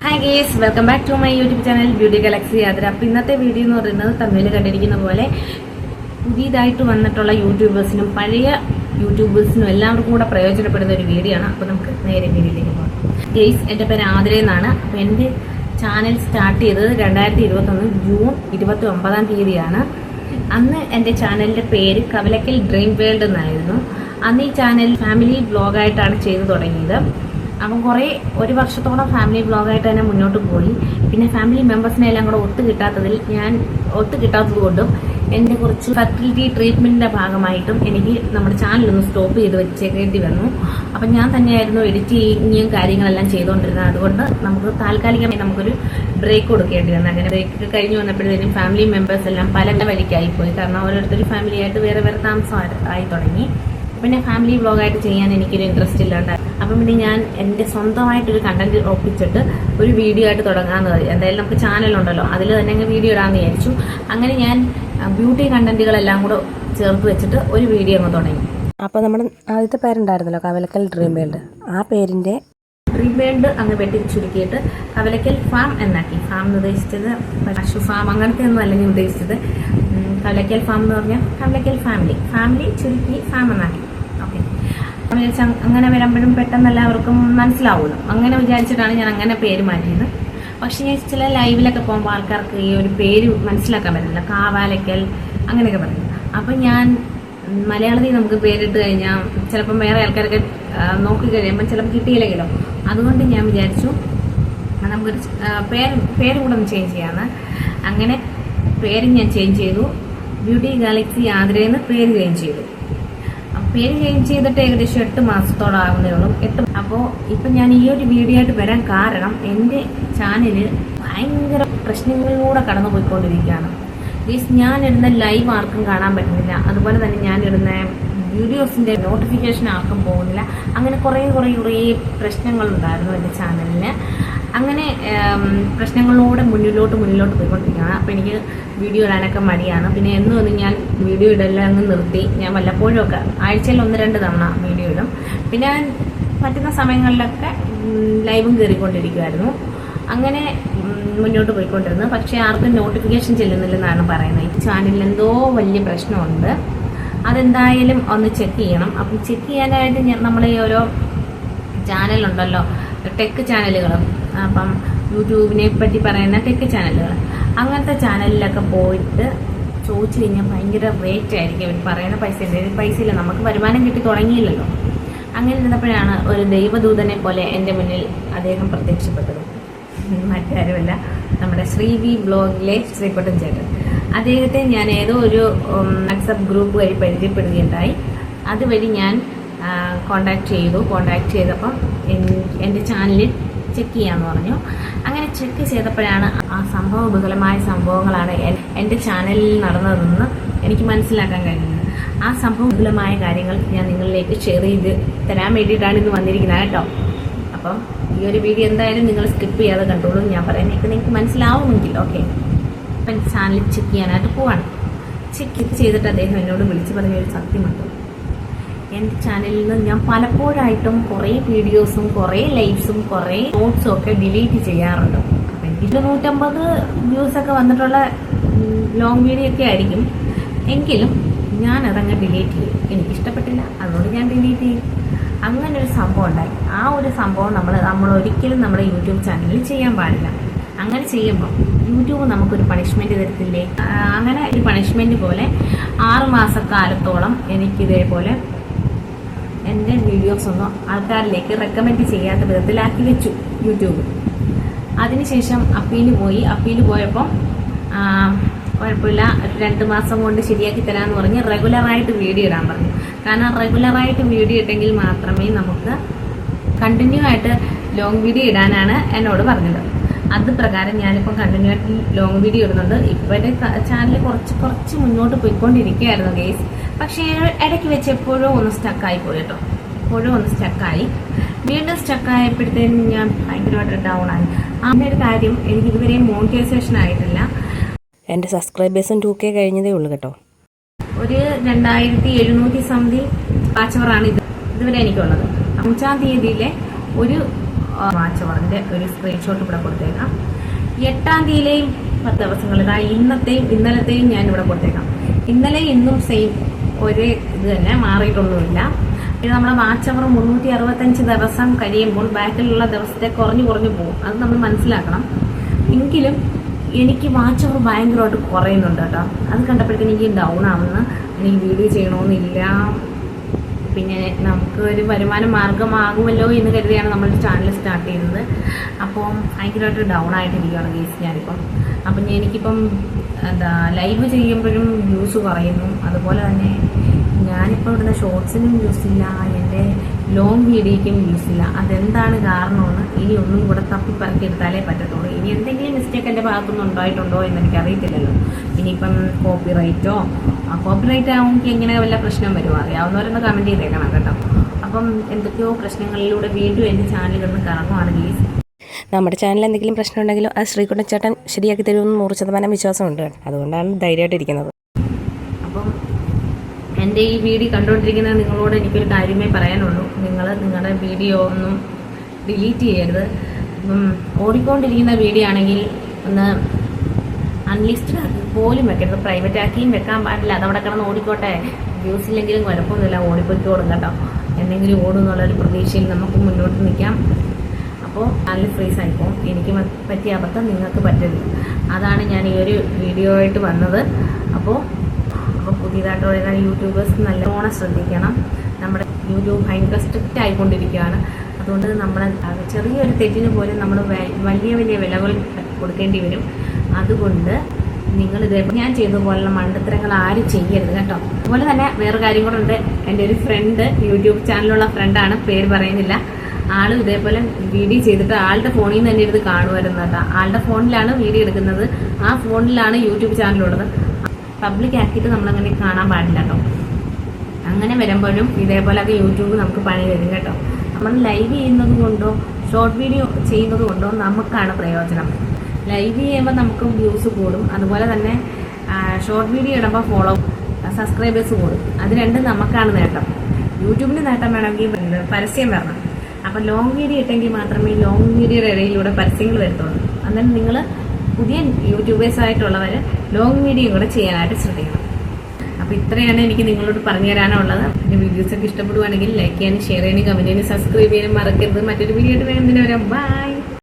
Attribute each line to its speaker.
Speaker 1: Hi guys welcome back to my YouTube channel beauty galaxy യാത്ര അപ്പം ഇന്നത്തെ video എന്ന് പറയുന്നത് തമ്മിൽ കണ്ടിരിക്കുന്ന പോലെ പുതിയതായിട്ട് വന്നിട്ടുള്ള യൂട്യൂബേഴ്സിനും പഴയ യൂട്യൂബേഴ്സിനും എല്ലാവർക്കും കൂടെ പ്രയോജനപ്പെടുന്ന ഒരു വീഡിയോ ആണ്. അപ്പോൾ നമുക്ക് നേരെ വീഡിയോയിലേക്ക് പോകാം. ഗേസ് എന്റെ പേര് ആതിര എന്നാണ്. അപ്പോൾ എന്റെ ചാനൽ സ്റ്റാർട്ട് ചെയ്തത് രണ്ടായിരത്തി ഇരുപത്തൊന്ന് ജൂൺ ഇരുപത്തി ഒമ്പതാം തീയതിയാണ്. അന്ന് എന്റെ ചാനലിന്റെ പേര് കവലക്കൽ ഡ്രീം വേൾഡ് എന്നായിരുന്നു. അന്ന് ഈ ചാനൽ ഫാമിലി ബ്ലോഗായിട്ടാണ് ചെയ്തു തുടങ്ങിയത്. അപ്പം കുറേ ഒരു വർഷത്തോളം ഫാമിലി ബ്ലോഗായിട്ട് തന്നെ മുന്നോട്ട് പോയി. പിന്നെ ഫാമിലി മെമ്പേഴ്സിനെ എല്ലാം കൂടെ ഒത്തു കിട്ടാത്തതിൽ ഞാൻ ഒത്തു കിട്ടാത്തത് കൊണ്ടും എന്റെ കുറച്ച് ഫെർട്ടിലിറ്റി ട്രീറ്റ്മെന്റിന്റെ ഭാഗമായിട്ടും എനിക്ക് നമ്മുടെ ചാനലൊന്ന് സ്റ്റോപ്പ് ചെയ്ത് വെച്ചേക്കേണ്ടി വന്നു. അപ്പം ഞാൻ തന്നെയായിരുന്നു എഡിറ്റിങ്ങും കാര്യങ്ങളെല്ലാം ചെയ്തുകൊണ്ടിരുന്നത്. അതുകൊണ്ട് നമുക്ക് താൽക്കാലികമായി നമുക്കൊരു ബ്രേക്ക് കൊടുക്കേണ്ടി വന്നു. അങ്ങനെ ബ്രേക്ക് കഴിഞ്ഞ് വന്നപ്പോഴത്തേനും ഫാമിലി മെമ്പേഴ്സ് എല്ലാം പല വഴിക്കായി പോയി. കാരണം ഓരോരുത്തർ ഫാമിലിയായിട്ട് വേറെ വേറെ താമസം ആയി തുടങ്ങി. പിന്നെ ഫാമിലി വ്ളോഗായിട്ട് ചെയ്യാൻ എനിക്കൊരു ഇൻട്രസ്റ്റ് ഇല്ലാണ്ട് അപ്പം പിന്നെ ഞാൻ എന്റെ സ്വന്തമായിട്ടൊരു കണ്ടന്റ് ഒപ്പിച്ചിട്ട് ഒരു വീഡിയോ ആയിട്ട് തുടങ്ങാമെന്ന് പറയും എന്തായാലും നമുക്ക് ചാനലുണ്ടല്ലോ അതിൽ തന്നെ അങ്ങ് വീഡിയോ ഇടാമെന്ന് വിചാരിച്ചു. അങ്ങനെ ഞാൻ ബ്യൂട്ടി കണ്ടന്റുകളെല്ലാം കൂടെ ചേർത്ത് വെച്ചിട്ട് ഒരു വീഡിയോ അങ്ങ് തുടങ്ങി.
Speaker 2: അപ്പോൾ നമ്മുടെ ആദ്യത്തെ പേരുണ്ടായിരുന്നല്ലോ കവലക്കൽ ഡ്രീം വേൾഡ് ആ പേരിന്റെ
Speaker 1: ഡ്രീം വേൾഡ് അങ്ങ് വെട്ടി ചുരുക്കിയിട്ട് കവലക്കൽ ഫാം എന്നാക്കി. ഫാം എന്ന് ഉദ്ദേശിച്ചത് പശു ഫാം അങ്ങനത്തെ ഒന്നും അല്ല ഞാൻ ഉദ്ദേശിച്ചത്. കവലക്കൽ ഫാം എന്ന് പറഞ്ഞാൽ കവലക്കൽ ഫാമിലി ഫാമിലി ചുരുക്കി ഫാം എന്നാക്കി. അങ്ങനെ വരുമ്പോഴും പെട്ടെന്ന് എല്ലാവർക്കും മനസ്സിലാവുമല്ലോ. അങ്ങനെ വിചാരിച്ചിട്ടാണ് ഞാൻ അങ്ങനെ പേര് മാറ്റിയത്. പക്ഷേ ഞാൻ ചില ലൈവിലൊക്കെ പോകുമ്പോൾ ആൾക്കാർക്ക് ഈ ഒരു പേര് മനസ്സിലാക്കാൻ പറ്റില്ല കാവാലയ്ക്കൽ അങ്ങനെയൊക്കെ പറയും. അപ്പം ഞാൻ മലയാളത്തിൽ നമുക്ക് പേരിട്ട് കഴിഞ്ഞാൽ ചിലപ്പം വേറെ ആൾക്കാരൊക്കെ നോക്കി കഴിയുമ്പോൾ ചിലപ്പോൾ കിട്ടിയില്ലെങ്കിലോ. അതുകൊണ്ട് ഞാൻ വിചാരിച്ചു നമുക്കൊരു പേര് പേര് കൂടെ ഒന്ന് ചേഞ്ച് ചെയ്യാമെന്ന് അങ്ങനെ പേര് ഞാൻ ചേഞ്ച് ചെയ്തു. ബ്യൂട്ടി ഗാലക്സി ആതിരയെന്ന് പേര് ചേഞ്ച് ചെയ്തു. പേര് ചേഞ്ച് ചെയ്തിട്ട് ഏകദേശം എട്ട് മാസത്തോളം ആകുന്നേ ഉള്ളൂ. എട്ട് അപ്പോൾ ഇപ്പം ഞാൻ ഈ ഒരു വീഡിയോ ആയിട്ട് വരാൻ കാരണം എന്റെ ചാനൽ ഭയങ്കര പ്രശ്നങ്ങളിലൂടെ കടന്നു പോയിക്കൊണ്ടിരിക്കുകയാണ്. മീൻസ് ഞാൻ ഇടുന്ന ലൈവ് ആർക്കും കാണാൻ പറ്റുന്നില്ല. അതുപോലെ തന്നെ ഞാൻ ഇടുന്ന വീഡിയോസിന്റെ നോട്ടിഫിക്കേഷൻ ആർക്കും പോകുന്നില്ല. അങ്ങനെ കുറേ കുറേ കുറേ പ്രശ്നങ്ങളുണ്ടായിരുന്നു എന്റെ ചാനലിന്. അങ്ങനെ പ്രശ്നങ്ങളിലൂടെ മുന്നിലോട്ട് മുന്നിലോട്ട് പോയിക്കൊണ്ടിരിക്കുകയാണ്. അപ്പോൾ എനിക്ക് വീഡിയോ ഇടാനൊക്കെ മടിയാണ്. പിന്നെ എന്നും ഒന്നും ഞാൻ വീഡിയോ ഇടല്ല എന്ന് നിർത്തി. ഞാൻ വല്ലപ്പോഴും ഒക്കെ ആഴ്ചയിൽ ഒന്ന് രണ്ട് തവണ വീഡിയോ ഇടും. പിന്നെ പറ്റുന്ന സമയങ്ങളിലൊക്കെ ലൈവും കയറിക്കൊണ്ടിരിക്കുമായിരുന്നു അങ്ങനെ മുന്നോട്ട് പോയിക്കൊണ്ടിരുന്നു. പക്ഷേ ആർക്കും നോട്ടിഫിക്കേഷൻ ചെല്ലുന്നില്ലെന്നാണ് പറയുന്നത്. ഈ ചാനലിൽ എന്തോ വലിയ പ്രശ്നമുണ്ട്. അതെന്തായാലും ഒന്ന് ചെക്ക് ചെയ്യണം. അപ്പം ചെക്ക് ചെയ്യാനായിട്ട് നമ്മൾ ഈ ഓരോ ചാനലുണ്ടല്ലോ ടെക് ചാനലുകൾ അപ്പം യൂട്യൂബിനെ പറ്റി പറയുന്ന ടെക് ചാനലുകൾ. അങ്ങനത്തെ ചാനലിലൊക്കെ പോയിട്ട് ചോദിച്ചു കഴിഞ്ഞാൽ ഭയങ്കര റേറ്റ് ആയിരിക്കും. അവർ പറയുന്ന പൈസ പൈസ ഇല്ല. നമുക്ക് വരുമാനം കിട്ടി തുടങ്ങിയില്ലല്ലോ. അങ്ങനെ ഇരുന്നപ്പോഴാണ് ഒരു ദൈവദൂതനെ പോലെ എന്റെ മുന്നിൽ അദ്ദേഹം പ്രത്യക്ഷപ്പെട്ടത്. മറ്റാരുമല്ല. നമ്മുടെ ശ്രീ വി ബ്ലോഗിലെ ശ്രീപട്ടൻ ചേട്ടൻ. അദ്ദേഹത്തെ ഞാൻ ഏതോ ഒരു വാട്സപ്പ് ഗ്രൂപ്പ് വഴി പരിചയപ്പെടുകയുണ്ടായി. അതുവഴി ഞാൻ കോണ്ടാക്ട് ചെയ്തു. കോണ്ടാക്ട് ചെയ്തപ്പം എൻ- എന്റെ ചാനലിൽ ചെക്ക് ചെയ്യാന്ന് പറഞ്ഞു. അങ്ങനെ ചെക്ക് ചെയ്തപ്പോഴാണ് ആ സംഭവ വിപുലമായ സംഭവങ്ങളാണ് എന്റെ ചാനലിൽ നടന്നതെന്ന് എനിക്ക് മനസ്സിലാക്കാൻ കഴിയുന്നത് ആ സംഭവ വിപുലമായ കാര്യങ്ങൾ ഞാൻ നിങ്ങളിലേക്ക് ഷെയർ ചെയ്ത് തരാൻ വേണ്ടിയിട്ടാണ് ഇത് വന്നിരിക്കുന്നത് കേട്ടോ. അപ്പം ഈ ഒരു വീഡിയോ എന്തായാലും നിങ്ങൾ സ്കിപ്പ് ചെയ്യാതെ കണ്ടോളൂ ഞാൻ പറയുന്നതൊക്കെ നിങ്ങൾക്ക് മനസ്സിലാവുമെങ്കിൽ ഓക്കെ അപ്പം ചാനൽ ചെക്ക് ചെയ്യാനായിട്ട് പോവാണ്. ചെക്ക് ചെയ്തിട്ട് അദ്ദേഹം എന്നോട് വിളിച്ച് പറഞ്ഞൊരു സത്യമുണ്ട്. എന്റെ ചാനലിൽ നിന്ന് ഞാൻ പലപ്പോഴായിട്ടും കുറേ വീഡിയോസും കുറേ ലൈവ്സും കുറേ നോട്ട്സും ഒക്കെ ഡിലീറ്റ് ചെയ്യാറുണ്ട്. അപ്പം എനിക്ക് നൂറ്റമ്പത് വ്യൂസൊക്കെ വന്നിട്ടുള്ള ലോങ് വീഡിയോ ഒക്കെ ആയിരിക്കും. എങ്കിലും ഞാൻ അതങ്ങ് ഡിലീറ്റ് ചെയ്യും. എനിക്കിഷ്ടപ്പെട്ടില്ല. അതുകൊണ്ട് ഞാൻ ഡിലീറ്റ് ചെയ്യും. അങ്ങനെ ഒരു സംഭവം ഉണ്ടായി. ആ ഒരു സംഭവം നമ്മൾ നമ്മൾ ഒരിക്കലും നമ്മുടെ യൂട്യൂബ് ചാനലിൽ ചെയ്യാൻ പാടില്ല. അങ്ങനെ ചെയ്യുമ്പോൾ യൂട്യൂബ് നമുക്കൊരു പണിഷ്മെന്റ് തരത്തില്ലേ? അങ്ങനെ ഒരു പണിഷ്മെന്റ് പോലെ ആറുമാസക്കാലത്തോളം എനിക്കിതേപോലെ എന്റെ വീഡിയോസ് ഒന്നും ആൾക്കാരിലേക്ക് റെക്കമെൻഡ് ചെയ്യാത്ത വിധത്തിലാക്കി വെച്ചു യൂട്യൂബ്. അതിനുശേഷം അപ്പീൽ പോയി. അപ്പീൽ പോയപ്പോൾ കുഴപ്പമില്ല. രണ്ട് മാസം കൊണ്ട് ശരിയാക്കി തരാമെന്ന് പറഞ്ഞ് റെഗുലറായിട്ട് വീഡിയോ ഇടാൻ പറഞ്ഞു. കാരണം റെഗുലറായിട്ട് വീഡിയോ ഇട്ടെങ്കിൽ മാത്രമേ നമുക്ക് കണ്ടിന്യൂ ആയിട്ട് ലോങ് വീഡിയോ ഇടാനാണ് എന്നോട് പറഞ്ഞത്. അത് പ്രകാരം ഞാനിപ്പോൾ കണ്ടിന്യൂ ആയിട്ട് ലോങ് വീഡിയോ ഇടുന്നുണ്ട്. ഇപ്പോഴത്തെ ചാനൽ കുറച്ച് കുറച്ച് മുന്നോട്ട് പോയിക്കൊണ്ടിരിക്കുകയായിരുന്നു ഗേസ് പക്ഷേ ഇടയ്ക്ക് വെച്ച് എപ്പോഴും ഒന്ന് സ്റ്റക്കായി പോയി കേട്ടോ. എപ്പോഴും ഒന്ന് സ്റ്റക്കായി വീണ്ടും സ്റ്റക്കായപ്പോഴത്തേനും ഞാൻ ഭയങ്കരമായിട്ട് ഡൗൺ ആയി. അങ്ങനെ ഒരു കാര്യം എനിക്ക് ഇതുവരെയും മോണിറ്റൈസേഷൻ ആയിട്ടില്ല.
Speaker 2: എന്റെ സബ്സ്ക്രൈബേഴ്സും ടു കെ കഴിഞ്ഞതേ ഉള്ളൂ കേട്ടോ.
Speaker 1: ഒരു രണ്ടായിരത്തി എഴുന്നൂറ്റി സംതിങ് വാച്ചവറാണ് ഇത്. ഇതുവരെ എനിക്കുള്ളത്. അഞ്ചാം തീയതിയിലെ ഒരു വാച്ചവറിന്റെ ഒരു സ്ക്രീൻഷോട്ട് ഇവിടെ കൊടുത്തേക്കാം. എട്ടാം തീയതിയിലെയും പത്ത് ദിവസങ്ങളിലായി. ഇന്നത്തെയും ഇന്നലത്തെയും ഞാൻ ഇവിടെ കൊടുത്തേക്കാം. ഇന്നലെ ഇന്നും സെയിം ഒരേ ഇത് തന്നെ മാറിയിട്ടൊന്നുമില്ല പിന്നെ നമ്മുടെ വാച്ച് അവർ മുന്നൂറ്റി അറുപത്തഞ്ച് ദിവസം കഴിയുമ്പോൾ ബാക്കിലുള്ള ദിവസത്തെ കുറഞ്ഞു കുറഞ്ഞു പോകും. അത് നമ്മൾ മനസ്സിലാക്കണം. എങ്കിലും എനിക്ക് വാച്ച് അവർ ഭയങ്കരമായിട്ട് കുറയുന്നുണ്ട് കേട്ടോ. അത് കണ്ടപ്പോഴത്തേക്ക് എനിക്ക് ഡൗൺ ആവുന്ന. എനിക്ക് വീഡിയോ ചെയ്യണമെന്നില്ല പിന്നെ നമുക്ക് ഒരു വരുമാന മാർഗമാകുമല്ലോ എന്ന് കരുതിയാണ് നമ്മൾ ചാനൽ സ്റ്റാർട്ട് ചെയ്തത് അപ്പം ഭയങ്കരമായിട്ട് ഡൗൺ ആയിട്ടിരിക്കുകയാണ് ഗേസ് ഞാനിപ്പം. അപ്പം എനിക്കിപ്പം എന്താ ലൈവ് ചെയ്യുമ്പോഴും വ്യൂസ് കുറയുന്നു. അതുപോലെ തന്നെ ഞാനിപ്പോൾ ഇടുന്ന ഷോർട്സിനും വ്യൂസ് ഇല്ല എന്റെ ലോങ് വീഡിയോയ്ക്കും വ്യൂസ് ഇല്ല. അതെന്താണ് കാരണമെന്ന് ഇനി ഒന്നും കൂടെ തപ്പി പറക്കി എടുത്താലേ പറ്റത്തുള്ളൂ. എന്തെങ്കിലും മിസ്റ്റേക്ക് എന്റെ ഭാഗത്തുനിന്ന് ഉണ്ടായിട്ടുണ്ടോ എന്ന് എനിക്ക് അറിയത്തില്ലല്ലോ ഇനിയിപ്പം കോപ്പി റൈറ്റോ ആ കോപ്പി റൈറ്റ് ആവുമെങ്കിൽ എങ്ങനെ വല്ല പ്രശ്നം വരുമോ അറിയാവുന്നവരൊന്ന് കമന്റ് ചെയ്തേക്കണം കേട്ടോ. അപ്പം എന്തൊക്കെയോ പ്രശ്നങ്ങളിലൂടെ വീണ്ടും എന്റെ ചാനൽ ഒന്ന് കറങ്ങുവാണ് ഗീസ്.
Speaker 2: നമ്മുടെ ചാനലിൽ എന്തെങ്കിലും പ്രശ്നം ഉണ്ടെങ്കിലും അത് ശ്രീകുട്ടൻ ചേട്ടൻ ശരിയാക്കി തരുമെന്ന് നൂറ് ശതമാനം വിശ്വാസമുണ്ട്. അതുകൊണ്ടാണ് ധൈര്യമായിട്ടിരിക്കുന്നത്
Speaker 1: അപ്പം എന്റെ ഈ വീഡിയോ കണ്ടുകൊണ്ടിരിക്കുന്ന നിങ്ങളോട് എനിക്കൊരു കാര്യമേ പറയാനുള്ളൂ. നിങ്ങൾ നിങ്ങളുടെ വീഡിയോ ഒന്നും ഡിലീറ്റ് ചെയ്യരുത്. ഓടിക്കൊണ്ടിരിക്കുന്ന വീഡിയോ ആണെങ്കിൽ ഒന്ന് അൺലിസ്റ്റഡ് ആക്കി പോലും വെക്കരുത്. പ്രൈവറ്റ് ആക്കിയും വെക്കാൻ പാടില്ല. അതവിടെ കിടന്ന് ഓടിക്കോട്ടെ. വ്യൂസ് ഇല്ലെങ്കിലും കുഴപ്പമൊന്നുമില്ല. ഓടിപ്പോയിക്കോടും കേട്ടോ. എന്തെങ്കിലും ഓടും എന്നുള്ളൊരു പ്രതീക്ഷയിൽ നമുക്ക് മുന്നോട്ട് നിൽക്കാം. അപ്പോൾ നല്ല ഫ്രീസ് ആയിപ്പോൾ എനിക്ക് പറ്റിയ അബദ്ധം നിങ്ങൾക്ക് പറ്റരുത് അതാണ് ഞാൻ ഈ ഒരു വീഡിയോ ആയിട്ട് വന്നത്. അപ്പോൾ അപ്പോൾ പുതിയതായിട്ട് വരുന്ന യൂട്യൂബേഴ്സ് നല്ലോണം ശ്രദ്ധിക്കണം. നമ്മുടെ യൂട്യൂബ് ഭയങ്കര സ്ട്രിക്റ്റ് ആയിക്കൊണ്ടിരിക്കുകയാണ്. അതുകൊണ്ട് നമ്മൾ ചെറിയൊരു തെറ്റിന് പോലും നമ്മൾ വലിയ വലിയ വിലകൾ കൊടുക്കേണ്ടി വരും. അതുകൊണ്ട് നിങ്ങൾ ഇത് ഞാൻ ചെയ്തതുപോലുള്ള മണ്ടത്തരങ്ങൾ ആരും ചെയ്യരുത് കേട്ടോ. അതുപോലെ തന്നെ വേറെ കാര്യം കൂടെ ഉണ്ട്. എന്റെ ഒരു ഫ്രണ്ട് യൂട്യൂബ് ചാനലുള്ള ഫ്രണ്ടാണ് പേര് പറയുന്നില്ല. ആളും ഇതേപോലെ വീഡിയോ ചെയ്തിട്ട് ആളുടെ ഫോണിൽ നിന്ന് തന്നെ ഇരുന്ന് കാണുമായിരുന്നു കേട്ടോ. ആളുടെ ഫോണിലാണ് വീഡിയോ എടുക്കുന്നത്. ആ ഫോണിലാണ് യൂട്യൂബ് ചാനലുള്ളത് പബ്ലിക് ആക്കിയിട്ട് നമ്മളങ്ങനെ കാണാൻ പാടില്ല കേട്ടോ. അങ്ങനെ വരുമ്പോഴും ഇതേപോലെ അത് യൂട്യൂബ് നമുക്ക് പണി തരും കേട്ടോ. നമ്മൾ ലൈവ് ചെയ്യുന്നത് കൊണ്ടോ ഷോർട്ട് വീഡിയോ ചെയ്യുന്നത് കൊണ്ടോ നമുക്കാണ് പ്രയോജനം. ലൈവ് ചെയ്യുമ്പോൾ നമുക്ക് വ്യൂസ് കൂടും. അതുപോലെ തന്നെ ഷോർട്ട് വീഡിയോ ഇടുമ്പോൾ ഫോളോ സബ്സ്ക്രൈബേഴ്സ് കൂടും. അത് രണ്ടും നമുക്കാണ് നേട്ടം. യൂട്യൂബിന് നേട്ടം വേണമെങ്കിൽ പരസ്യം വരണം. അപ്പം ലോങ് വീഡിയോ ഇട്ടെങ്കിൽ മാത്രമേ ലോങ് വീഡിയോയുടെ ഇടയിലൂടെ പരസ്യങ്ങൾ വരത്തുള്ളൂ. അന്നേരം നിങ്ങൾ പുതിയ യൂട്യൂബേഴ്സായിട്ടുള്ളവർ ലോങ് വീഡിയോ കൂടെ ചെയ്യാനായിട്ട് ശ്രദ്ധിക്കണം. അപ്പോൾ ഇത്രയാണ് എനിക്ക് നിങ്ങളോട് പറഞ്ഞു തരാനുള്ളത്. എന്റെ വീഡിയോസ് ഒക്കെ ഇഷ്ടപ്പെടുവാണെങ്കിൽ ലൈക്ക് ചെയ്യാനും ഷെയർ ചെയ്യാനും കമന്റ് ചെയ്യാനും സബ്സ്ക്രൈബ് ചെയ്യാനും മറക്കരുത്. മറ്റൊരു വീഡിയോ ആയിട്ട് വേഗം തന്നെ വരാം. ബൈ